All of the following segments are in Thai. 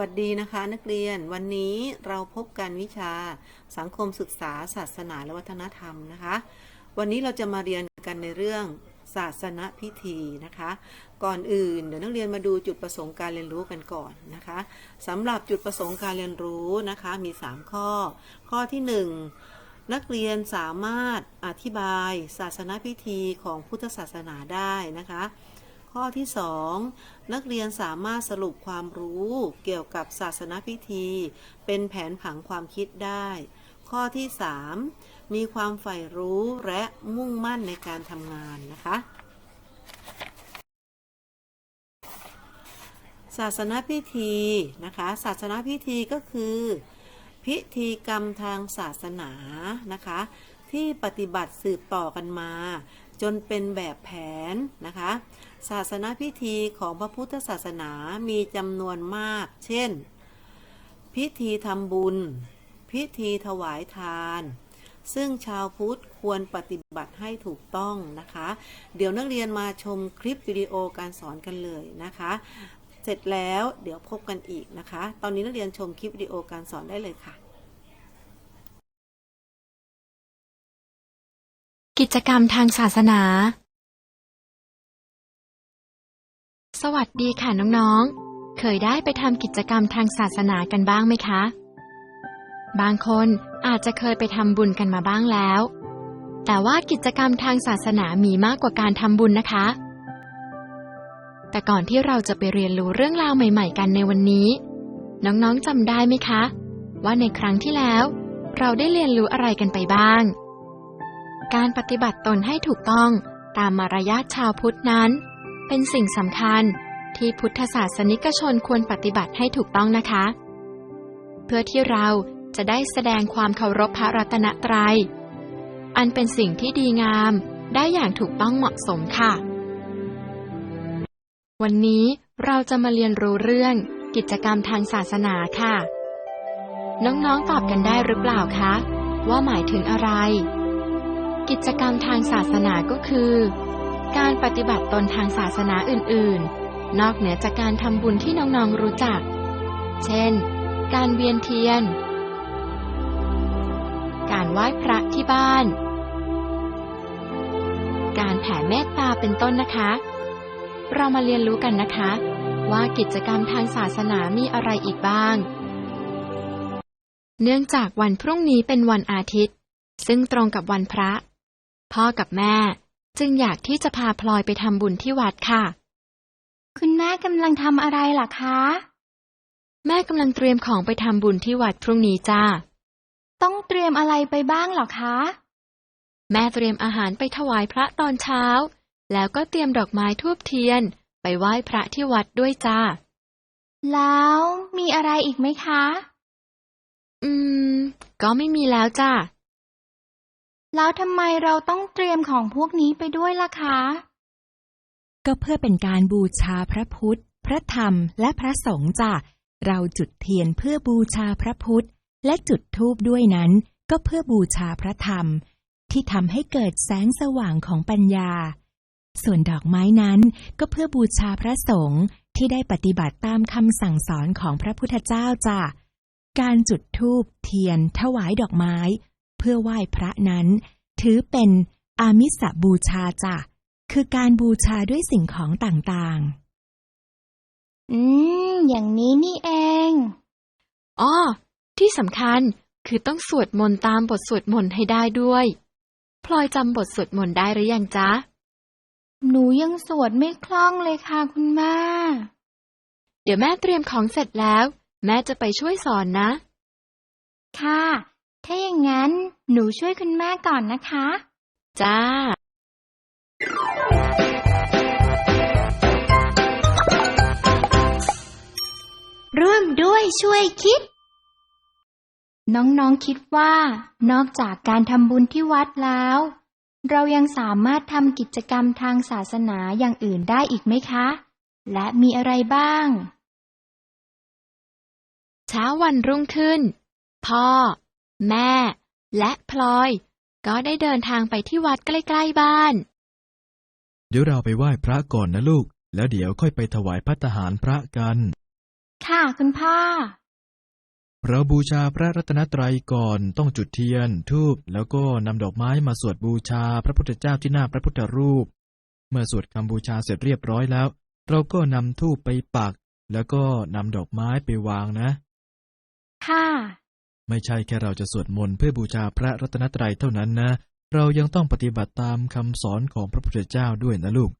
วัสดีนะคะนักเรียนวันนี้เราพบกันวิชาสังคมศึกษา ศาสนาและวัฒนธรรมนะคะ วันนี้เราจะมาเรียนกันในเรื่องศาสนพิธีนะคะ ก่อนอื่นเดี๋ยวนักเรียนมาดูจุดประสงค์การเรียนรู้กันก่อนนะคะสำหรับจุดประสงค์การเรียนรู้นะคะมี 3 ข้อ ข้อที่ 1 นักเรียนสามารถอธิบายศาสนพิธีของพุทธศาสนาได้นะคะ ข้อที่ 2 นักเรียนสามารถสรุปความรู้เกี่ยวกับศาสนพิธี เป็นแผนผังความคิดได้ ข้อที่ 3 มีความใฝ่รู้และมุ่งมั่นในการทำงานนะคะศาสนพิธีนะคะศาสนพิธีก็คือ พิธีกรรมทางศาสนานะคะ ที่ปฏิบัติสืบต่อกันมา จนเป็นแบบแผนนะคะ ศาสนพิธีของพระพุทธศาสนามีจำนวนมาก เช่น พิธีทำบุญ พิธีถวายทาน ซึ่งชาวพุทธควรปฏิบัติให้ถูกต้องนะคะ เดี๋ยวนักเรียนมาชมคลิปวิดีโอการสอนกันเลยนะคะ เสร็จแล้วเดี๋ยวพบกันอีกนะคะ ตอนนี้นักเรียนชมคลิปวิดีโอการสอนได้เลยค่ะกิจกรรมทางศาสนา สวัสดีค่ะน้องๆ เคยได้ไปทำกิจกรรมทางศาสนากันบ้างไหมคะ บางคนอาจจะเคยไปทำบุญกันมาบ้างแล้ว แต่ว่ากิจกรรมทางศาสนามีมากกว่าการทำบุญนะคะ แต่ก่อนที่เราจะไปเรียนรู้เรื่องราวใหม่ๆ กันในวันนี้ น้องๆจำได้ไหมคะ ว่าในครั้งที่แล้ว เราได้เรียนรู้อะไรกันไปบ้าง การปฏิบัติตนให้ถูกต้องตามมารยาทชาวพุทธนั้น เป็นสิ่งสำคัญที่พุทธศาสนิกชนควรปฏิบัติให้ถูกต้องนะคะ เพื่อที่เราจะได้แสดงความเคารพพระรัตนตรัย อันเป็นสิ่งที่ดีงามได้อย่างถูกต้องเหมาะสมค่ะ วันนี้เราจะมาเรียนรู้เรื่องกิจกรรมทางศาสนาค่ะ น้องๆตอบกันได้หรือเปล่าคะ ว่าหมายถึงอะไร กิจกรรมทางศาสนาก็คือ การปฏิบัติตนทางศาสนาอื่นๆ นอกเหนือจากการทำบุญที่น้องๆรู้จัก เช่น การเวียนเทียน การไหว้พระที่บ้าน การแผ่เมตตาเป็นต้นนะคะ เรามาเรียนรู้กันนะคะ ว่ากิจกรรมทางศาสนามีอะไรอีกบ้าง เนื่องจากวันพรุ่งนี้เป็นวันอาทิตย์ ซึ่งตรงกับวันพระ พ่อกับแม่ จึงอยากที่จะพาพลอยไปทำบุญที่วัดค่ะ คุณแม่กำลังทำอะไรล่ะคะ แม่กำลังเตรียมของไปทำบุญที่วัดพรุ่งนี้จ้า ต้องเตรียมอะไรไปบ้างเหรอคะ แม่เตรียมอาหารไปถวายพระตอนเช้า แล้วก็เตรียมดอกไม้ทูบเทียน ไปไหว้พระที่วัดด้วยจ้า แล้วมีอะไรอีกไหมคะ อืม ก็ไม่มีแล้วจ้า แล้วทำไมเราต้องเตรียมของพวกนี้ไปด้วยล่ะคะ ก็เพื่อเป็นการบูชาพระพุทธ พระธรรม และพระสงฆ์จ้ะ เราจุดเทียนเพื่อบูชาพระพุทธ และจุดธูปด้วยนั้น ก็เพื่อบูชาพระธรรม ที่ทำให้เกิดแสงสว่างของปัญญา ส่วนดอกไม้นั้นก็เพื่อบูชาพระสงฆ์ที่ได้ปฏิบัติตามคำสั่งสอนของพระพุทธเจ้าจ้ะ การจุดธูปเทียน ถวายดอกไม้ เพื่อไหว้พระนั้น ถือเป็นอามิสบูชาจ้ะคือการบูชาด้วยสิ่งของต่างๆ อืม อย่างนี้นี่เองอ้อที่สำคัญคือต้องสวดมนต์ตามบทสวดมนต์ให้ได้ด้วย พลอยจำบทสวดมนต์ได้หรือยังจ๊ะ หนูยังสวดไม่คล่องเลยค่ะคุณแม่ เดี๋ยวแม่เตรียมของเสร็จแล้ว แม่จะไปช่วยสอนนะ ค่ะ ถ้าอย่างนั้นหนูช่วยคุณแม่ก่อนนะคะ จ้า ร่วมด้วยช่วยคิด น้องๆคิดว่า นอกจากการทำบุญที่วัดแล้ว เรายังสามารถทำกิจกรรมทางศาสนาอย่างอื่นได้อีกไหมคะ และมีอะไรบ้าง เช้าวันรุ่งขึ้น พ่อ แม่ และพลอย ก็ได้เดินทางไปที่วัดใกล้ๆบ้าน เดี๋ยวเราไปไหว้พระก่อนนะลูก แล้วเดี๋ยวค่อยไปถวายพัตตาหารพระกัน ค่ะคุณพ่อ เราบูชาพระรัตนตรัยก่อนต้องจุดเทียน ทูบแล้วก็นำดอกไม้มาสวดบูชาพระพุทธเจ้าที่หน้าพระพุทธรูป เมื่อสวดคำบูชาเสร็จเรียบร้อยแล้ว เราก็นำทูบไปปัก แล้วก็นำดอกไม้ไปวางนะ ค่ะ ไม่ใช่แค่เราจะสวดมนต์เพื่อบูชาพระรัตนตรัยเท่านั้นนะ เรายังต้องปฏิบัติตามคำสอนของพระพุทธเจ้าด้วยนะลูก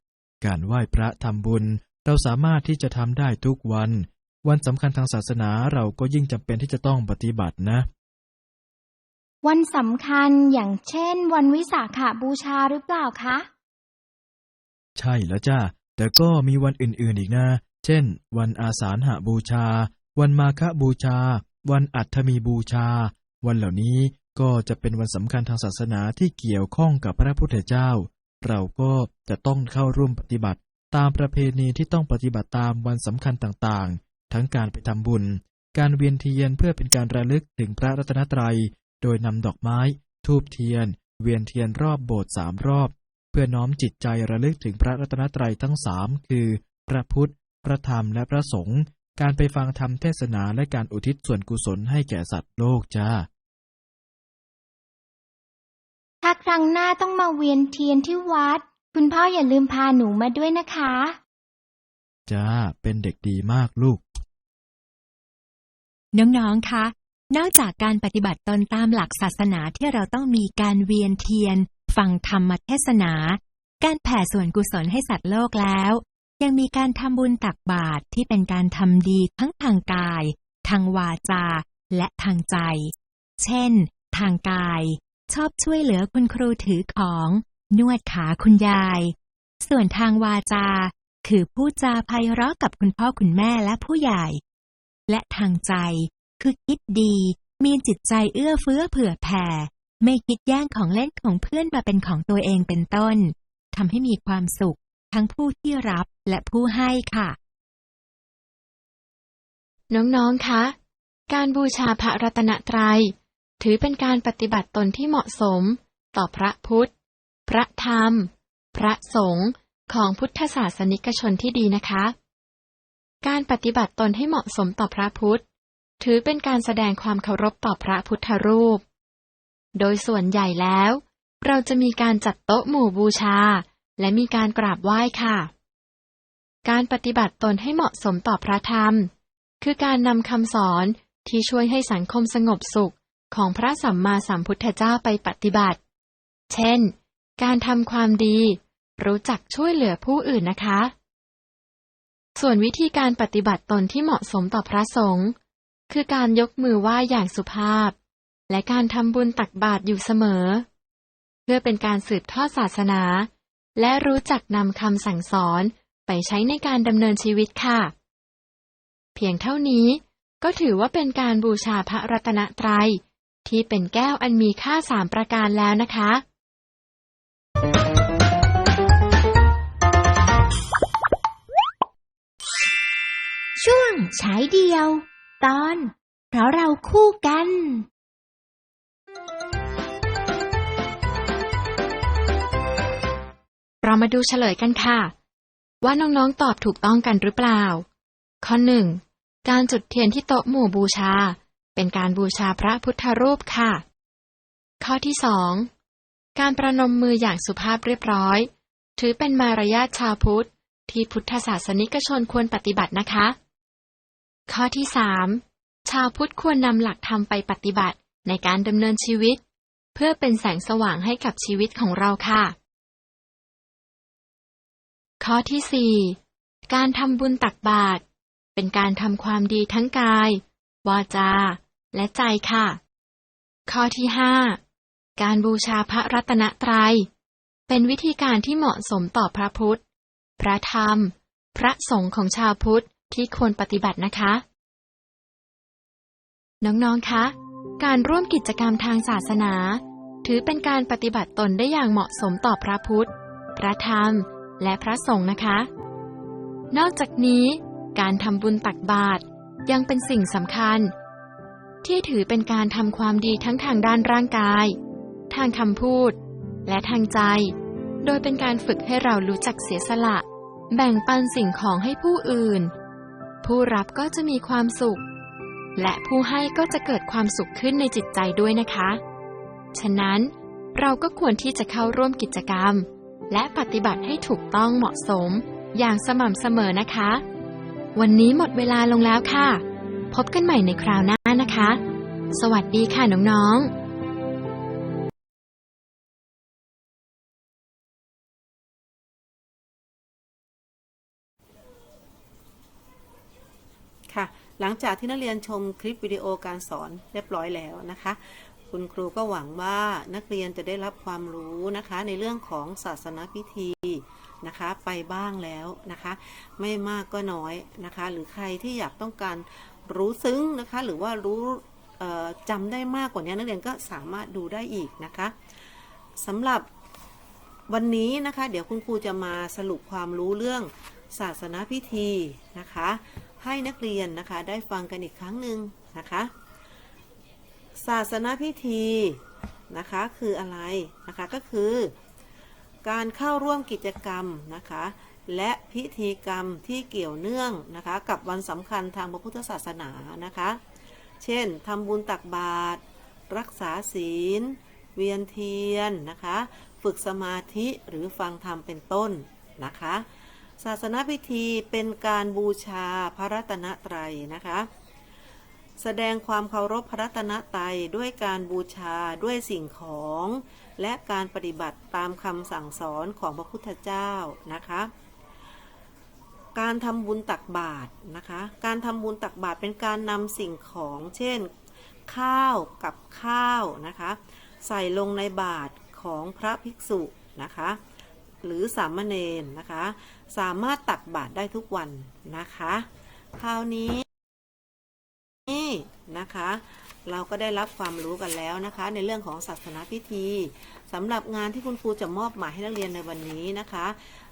การไหว้พระทำบุญ เราสามารถที่จะทำได้ทุกวัน วันสำคัญทางศาสนาเราก็ยิ่งจำเป็นที่จะต้องปฏิบัตินะ วันสำคัญอย่างเช่น วันวิสาขบูชาหรือเปล่าคะ ใช่แล้วจ้าแต่ก็มีวันอื่นๆอีกนะ เช่น วันอาสาฬหบูชา วันมาฆบูชา วันอัฐมีบูชา วันเหล่านี้ก็จะเป็นวันสำคัญทางศาสนาที่เกี่ยวข้องกับพระพุทธเจ้า เราก็จะต้องเข้าร่วมปฏิบัติ ตามประเพณีที่ต้องปฏิบัติตามวันสำคัญต่างๆ ทั้งการไปทำบุญ การเวียนเทียนเพื่อเป็นการระลึกถึงพระรัตนตรัย โดยนำดอกไม้ ทูบเทียน เวียนเทียนรอบโบสถ์สามรอบ เพื่อน้อมจิตใจระลึกถึงพระรัตนตรัยทั้งสามคือ พระพุทธ พระธรรมและพระสงฆ์ การไปฟังธรรมเทศนาและการอุทิศส่วนกุศลให้แก่สัตว์โลกจ้า ถ้าครั้งหน้าต้องมาเวียนเทียนที่วัด คุณพ่ออย่าลืมพาหนูมาด้วยนะคะ จ้า เป็นเด็กดีมากลูก น้องๆ คะ นอกจากการปฏิบัติตนตามหลักศาสนาที่เราต้องมีการเวียนเทียน ฟังธรรมเทศนา การแผ่ส่วนกุศลให้สัตว์โลกแล้ว ยังมีการทำบุญตักบาตรที่เป็นการทำดีทั้งทางกาย ทางวาจา และทางใจ เช่น ทางกาย ชอบช่วยเหลือคุณครูถือของ นวดขาคุณยาย ส่วนทางวาจา คือพูดจาไพเราะกับคุณพ่อคุณแม่และผู้ใหญ่ และทางใจ คือคิดดี มีจิตใจเอื้อเฟื้อเผื่อแผ่ ไม่คิดแย่งของเล่นของเพื่อนมาเป็นของตัวเองเป็นต้นทำให้มีความสุข ทั้งผู้ที่รับและผู้ให้ค่ะ น้องๆ คะ การบูชาพระรัตนตรัย ถือเป็นการปฏิบัติตนที่เหมาะสม ต่อพระพุทธ พระธรรม พระสงฆ์ของพุทธศาสนิกชนที่ดีนะคะ การปฏิบัติตนให้เหมาะสมต่อพระพุทธ ถือเป็นการแสดงความเคารพต่อพระพุทธรูป โดยส่วนใหญ่แล้ว เราจะมีการจัดโต๊ะหมู่บูชา และมีการกราบไหว้ค่ะ การปฏิบัติตนให้เหมาะสมต่อพระธรรม คือการนำคำสอนที่ช่วยให้สังคมสงบสุขของพระสัมมาสัมพุทธเจ้าไปปฏิบัติ เช่น การทำความดี รู้จักช่วยเหลือผู้อื่นนะคะ ส่วนวิธีการปฏิบัติตนที่เหมาะสมต่อพระสงฆ์คือการยกมือไหว้อย่างสุภาพ และการทำบุญตักบาตรอยู่เสมอ เพื่อเป็นการสืบทอดศาสนา และรู้จักนำคำสั่งสอนไปใช้ในการดำเนินชีวิตค่ะ เพียงเท่านี้ก็ถือว่าเป็นการบูชาพระรัตนตรัย ที่เป็นแก้วอันมีค่าสามประการแล้วนะคะ ช่วงฉายเดียว ตอน เพราะเราคู่กัน เรามาดูเฉลยกันค่ะ ว่าน้องๆตอบถูกต้องกันหรือเปล่า ข้อหนึ่งการจุดเทียนที่โต๊ะหมู่บูชา เป็นการบูชาพระพุทธรูปค่ะ ข้อที่สองการประนมมืออย่างสุภาพเรียบร้อย ถือเป็นมารยาทชาวพุทธ ที่พุทธศาสนิกชนควรปฏิบัตินะคะ ข้อที่สามชาวพุทธควรนำหลักธรรมไปปฏิบัติในการดำเนินชีวิต เพื่อเป็นแสงสว่างให้กับชีวิตของเราค่ะ ข้อที่สี่การทำบุญตักบาตรเป็นการทำความดีทั้งกาย วาจา และใจค่ะ ข้อที่ห้าการบูชาพระรัตนตรัย เป็นวิธีการที่เหมาะสมต่อพระพุทธ พระธรรม พระสงฆ์ของชาวพุทธที่ควรปฏิบัตินะคะ น้องๆ คะ การร่วมกิจกรรมทางศาสนา ถือเป็นการปฏิบัติตนได้อย่างเหมาะสมต่อพระพุทธ พระธรรม และพระสงฆ์นะคะ นอกจากนี้การทำบุญตักบาตรยังเป็นสิ่งสำคัญ ที่ถือเป็นการทำความดีทั้งทางด้านร่างกาย ทางคำพูด และทางใจ โดยเป็นการฝึกให้เรารู้จักเสียสละ แบ่งปันสิ่งของให้ผู้อื่น ผู้รับก็จะมีความสุข และผู้ให้ก็จะเกิดความสุขขึ้นในจิตใจด้วยนะคะ ฉะนั้นเราก็ควรที่จะเข้าร่วมกิจกรรม และปฏิบัติให้ถูกต้องเหมาะสม อย่างสม่ำเสมอนะคะ วันนี้หมดเวลาลงแล้วค่ะ พบกันใหม่ในคราวหน้านะคะ สวัสดีค่ะน้องๆค่ะ หลังจากที่นักเรียนชมคลิปวิดีโอการสอนเรียบร้อยแล้วนะคะ คุณครูก็หวังว่านักเรียนจะได้รับความรู้นะคะในเรื่องของศาสนพิธีนะคะไปบ้างแล้วนะคะ ไม่มากก็น้อยนะคะ หรือใครที่อยากต้องการรู้ซึ้งนะคะ หรือว่ารู้จำได้มากกว่านี้นักเรียนก็สามารถดูได้อีกนะคะสำหรับวันนี้นะคะ เดี๋ยวคุณครูจะมาสรุปความรู้เรื่องศาสนาพิธีนะคะ ให้นักเรียนนะคะได้ฟังกันอีกครั้งหนึ่งนะคะ ศาสนพิธีนะคะคืออะไรนะคะก็คือ การเข้าร่วมกิจกรรมนะคะและพิธีกรรมที่เกี่ยวเนื่องนะคะกับวันสำคัญทางพระพุทธศาสนานะคะ เช่นทำบุญตักบาตรรักษาศีล เวียนเทียนนะคะ ฝึกสมาธิหรือฟังธรรมเป็นต้นนะคะ ศาสนาพิธีเป็นการบูชาพระรัตนตรัยนะคะ แสดงความเคารพพระรัตนตรัยด้วยการบูชาด้วยสิ่งของ และการปฏิบัติตามคำสั่งสอนของพระพุทธเจ้านะคะ การทำบุญตักบาตรนะคะ การทำบุญตักบาตรเป็นการนำสิ่งของ เช่น ข้าวกับข้าวนะคะ ใส่ลงในบาตรของพระภิกษุนะคะ หรือสามเณรนะคะ สามารถตักบาตรได้ทุกวันนะคะ คราวนี้ นะคะ เราก็ได้รับความรู้กันแล้วนะคะ ในเรื่องของศาสนาพิธีสำหรับงานที่คุณครูจะมอบหมายให้นักเรียนในวันนี้นะคะ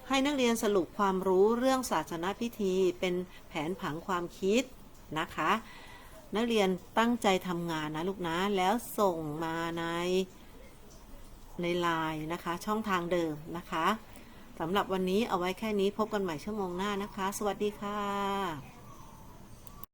ให้นักเรียนสรุปความรู้เรื่องศาสนาพิธีเป็นแผนผังความคิดนะคะ นักเรียนตั้งใจทำงานนะลูกนะแล้วส่งมาในในไลน์นะคะ ช่องทางเดิมนะคะสำหรับวันนี้เอาไว้แค่นี้พบกันใหม่ชั่วโมงหน้านะคะ สวัสดีค่ะ